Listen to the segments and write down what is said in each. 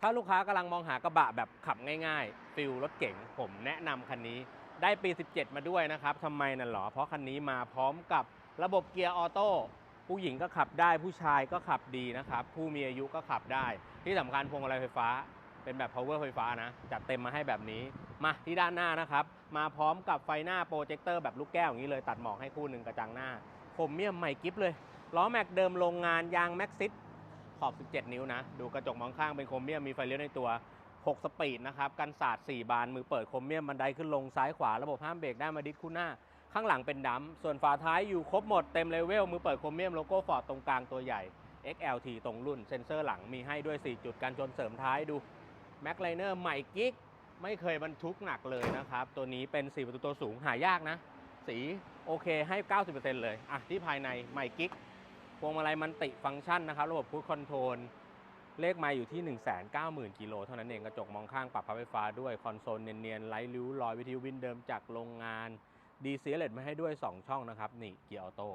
ถ้าลูกค้ากำลังมองหากระบะแบบขับง่ายๆ ฟิลรถเก๋งผมแนะนำคันนี้ ได้ปี 17 มาด้วยนะครับทำไมนั่นหรอ เพราะคันนี้มาพร้อมกับระบบเกียร์ออโต้ผู้หญิงก็ขับได้ผู้ชายก็ขับดีนะครับ ผู้มีอายุก็ขับได้ ที่สำคัญพวงมาลัยไฟฟ้า เป็นแบบ power ไฟฟ้านะ จัดเต็มมาให้แบบนี้ มาที่ด้านหน้านะครับ มาพร้อมกับไฟหน้าโปรเจคเตอร์แบบลูกแก้วอย่างนี้เลย ตัดหมอกให้คู่หนึ่งกระจังหน้าคมเมียมใหม่กิฟเลยล้อแม็กเดิมโรงงานยางแม็กซิส ขอบ 17 นิ้วนะ ดูกระจกมองข้างเป็นโครเมียมมีไฟเลี้ยวในตัว 6 สปีดนะครับ กันศาสตร์ 4 บาน มือเปิดโครเมียมบันไดขึ้นลงซ้ายขวา ระบบห้ามเบรกได้มาดิสคู่หน้า ข้างหลังเป็นดัมส่วนฝาท้ายอยู่ครบหมดเต็มเลเวล มือเปิดโครเมียมโลโก้ฟอร์ดตรงกลางตัวใหญ่ XLT ตรงรุ่น เซ็นเซอร์หลังมีให้ด้วย 4 จุดการชนเสริมท้ายดูแม็กไลเนอร์ใหม่กิ๊กไม่เคยบรรทุกหนักเลยนะครับ ตัวนี้เป็น4ประตูตัวสูงหายากนะ สีโอเคให้ 90%เลยอะที่ภายในใหม่กิ๊ก พวงมาลัยมันติฟังก์ชันนะครับ ระบบพูดคอนโทรลเลขไมาอยู่ที่ 190,000 กิโลเท่านั้นเอง กระจกมองข้างปรับพับไฟฟ้าด้วย คอนโซลเนียนๆไร้ริ้วรอยวิทยุวินเดิมจากโรงงาน ดีเซียเลตมาให้ด้วย 2 ช่องนะครับ นี่เกียร์ออโต้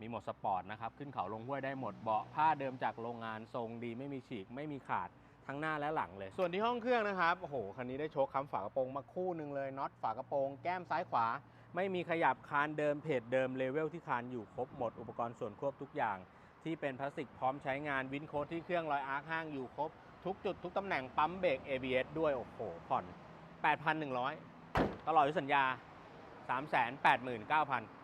มีหมดสปอร์ตนะครับ ขึ้นเขาลงห้วยได้หมดเบาะผ้าเดิมจากโรงงานทรงดีไม่มีฉีกไม่มีขาดทั้งหน้าและหลังเลย ส่วนที่ห้องเครื่องนะครับโอ้โหคันนี้ได้โชคค้ำฝากระโปรงมาคู่หนึ่งเลยน็อตฝากระโปรงแก้มซ้ายขวา ไม่มีขยับคานเดิมเพจเดิมเลเวลที่คานอยู่ครบหมดอุปกรณ์ส่วนควบทุกอย่าง ที่เป็นพลาสติกพร้อมใช้งานวินโค้ดที่เครื่องรอยอาร์คห้างอยู่ครบ ทุกจุดทุกตำแหน่งปั๊มเบรก ABS ด้วยโอ้โหผ่อน 8,100 ตลอดอายุสัญญา 389,000